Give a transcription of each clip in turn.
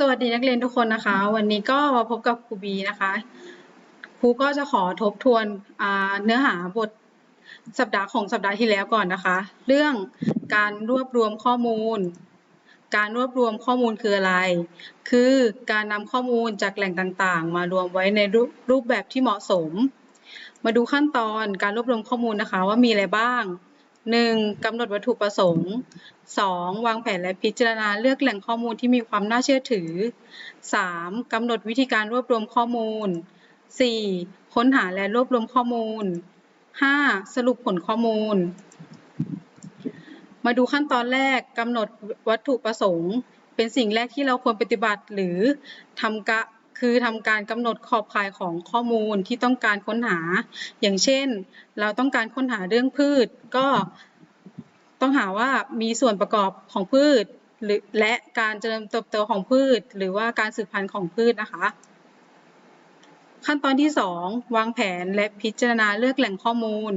สวัสดีนักเรียนทุกคนนะคะ วันนี้ก็มาพบกับครูบีนะคะครูก็จะขอทบทวนเนื้อหาบทสัปดาห์ของสัปดาห์ที่แล้วก่อนนะคะ เรื่องการรวบรวมข้อมูล การรวบรวมข้อมูลคืออะไร คือการนำข้อมูลจากแหล่งต่างๆ มารวมไว้ในรูปแบบที่เหมาะสม มาดูขั้นตอนการรวบรวมข้อมูลนะคะว่ามีอะไรบ้าง 1. กำหนดวัตถุประสงค์ 2. วางแผนและพิจารณาเลือกแหล่งข้อมูลที่มีความน่าเชื่อถือ 3. กำหนดวิธีการรวบรวมข้อมูล 4. ค้นหาและรวบรวมข้อมูล 5. สรุปผลข้อมูล มาดูขั้นตอนแรกกำหนดวัตถุประสงค์ เป็นสิ่งแรกที่เราควรปฏิบัติหรือทำกะ คือทำการกำหนดขอบข่ายของข้อมูลที่ต้องการค้นหา อย่างเช่น เราต้องการค้นหาเรื่องพืช ก็ต้องหาว่ามีส่วนประกอบของพืช หรือและการเจริญเติบโตของพืช หรือว่าการสืบพันธุ์ของพืชนะคะ ขั้นตอนที่ 2 วางแผนและพิจารณาเลือกแหล่งข้อมูล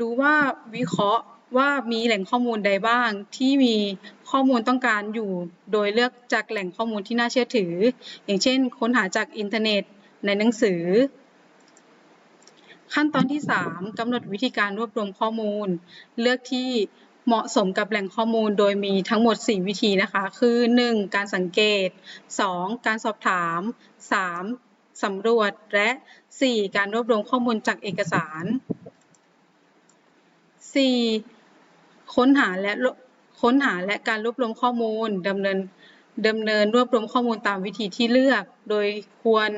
ดูว่าวิเคราะห์ ว่ามีแหล่งข้อมูลใดบ้าง ที่มีข้อมูลต้องการอยู่ โดยเลือกจากแหล่งข้อมูลที่น่าเชื่อถือ อย่างเช่น ค้นหาจากอินเทอร์เน็ตในหนังสือ ขั้นตอนที่ 3กำหนดวิธีการรวบรวมข้อมูล เลือกที่เหมาะสมกับแหล่งข้อมูลโดยมีทั้งหมด 4 วิธีนะคะ คือ 1. การสังเกต 2. การสอบถาม 3. สำรวจ และ 4. การรวบรวมข้อมูลจากเอกสาร 4. ค้นหาและค้นหาและการรวบรวมข้อมูลดำเนินดำเนินรวบรวมข้อมูลตามวิธีที่เลือก โดยควร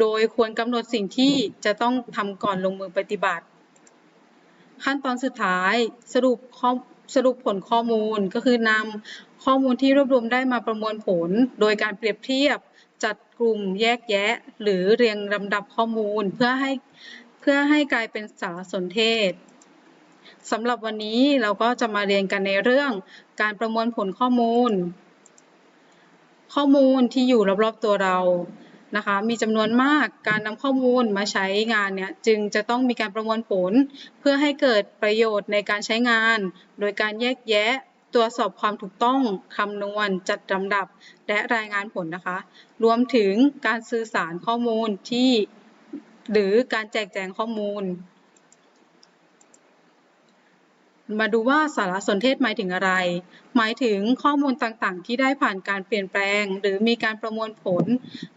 โดยควรกำหนดสิ่งที่จะต้องทำก่อนลงมือปฏิบัติ ขั้นตอนสุดท้ายสรุปข้อสรุปผลข้อมูลก็คือนำข้อมูลที่รวบรวมได้มาประมวลผล โดยการเปรียบเทียบจัดกลุ่มแยกแยะ หรือเรียงลำดับข้อมูลเพื่อให้เพื่อให้กลายเป็นสารสนเทศ สำหรับวันนี้เราก็จะมาเรียนกันในเรื่องการประมวลผลข้อมูล ข้อมูลที่อยู่รอบๆตัวเรานะคะ มีจำนวนมากการนำข้อมูลมาใช้งานเนี่ยจึงจะต้องมีการประมวลผล เพื่อให้เกิดประโยชน์ในการใช้งาน โดยการแยกแยะตรวจสอบความถูกต้องคำนวณ จัดลำดับ และรายงานผลนะคะ รวมถึงการสื่อสารข้อมูลที่ หรือการแจกแจงข้อมูล มาดูว่าสารสนเทศหมายถึงอะไร หมายถึงข้อมูลต่างๆ ที่ได้ผ่านการเปลี่ยนแปลง หรือมีการประมวลผล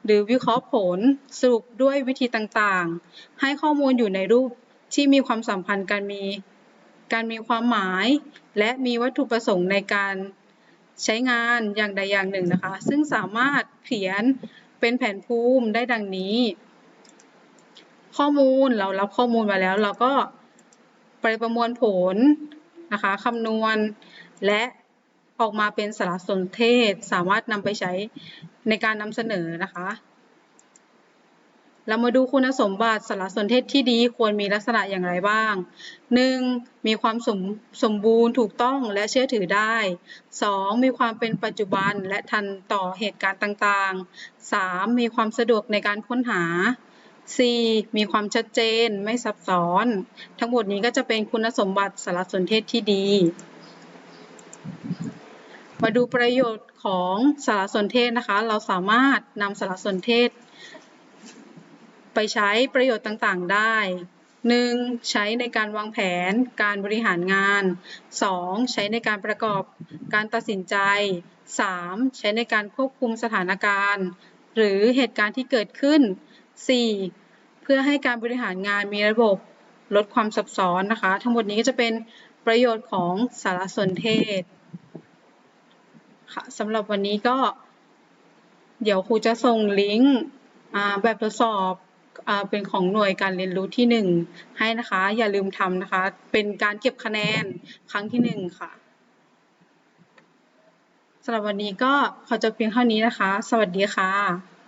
หรือวิเคราะห์ผล สรุปด้วยวิธีต่างๆ ให้ข้อมูลอยู่ในรูปที่มีความสัมพันธ์การมี การมีความหมาย และมีวัตถุประสงค์ในการใช้งานอย่างใดอย่างหนึ่งนะคะ ซึ่งสามารถเขียนเป็นแผนภูมิได้ดังนี้ ข้อมูลเรารับข้อมูลมาแล้ว เราก็ไปประมวลผล นะคะคำนวณและออกมาเป็นสารสนเทศ สามารถนำไปใช้ในการนำเสนอนะคะ เรามาดูคุณสมบัติสารสนเทศที่ดีควรมีลักษณะอย่างไรบ้าง 1. มีความสมสมบูรณ์ถูกต้องและเชื่อถือได้ 2. มีความเป็นปัจจุบันและทันต่อเหตุการณ์ต่างๆ 3. มีความสะดวกในการค้นหา 4. มีความชัดเจนไม่ซับซ้อน ทั้งหมดนี้ก็จะเป็นคุณสมบัติสารสนเทศที่ดี มาดูประโยชน์ของสารสนเทศนะคะ เราสามารถนำสารสนเทศ ไปใช้ประโยชน์ต่างๆได้ 1. ใช้ในการวางแผน การบริหารงาน 2. ใช้ในการประกอบการตัดสินใจ 3. ใช้ในการควบคุมสถานการณ์ หรือเหตุการณ์ที่เกิดขึ้น 4. เพื่อให้การบริหารงานมีระบบลดความซับซ้อนนะคะ ทั้งหมดนี้ก็จะเป็นประโยชน์ของสารสนเทศค่ะสำหรับวันนี้ก็ เดี๋ยวครูจะส่งลิงก์แบบทดสอบเป็นของหน่วยการเรียนรู้ที่ 1 ให้นะคะ อย่าลืมทำนะคะ เป็นการเก็บคะแนนครั้งที่ 1 ค่ะสำหรับวันนี้ก็ขอจบเพียงเท่านี้นะคะ สวัสดีค่ะ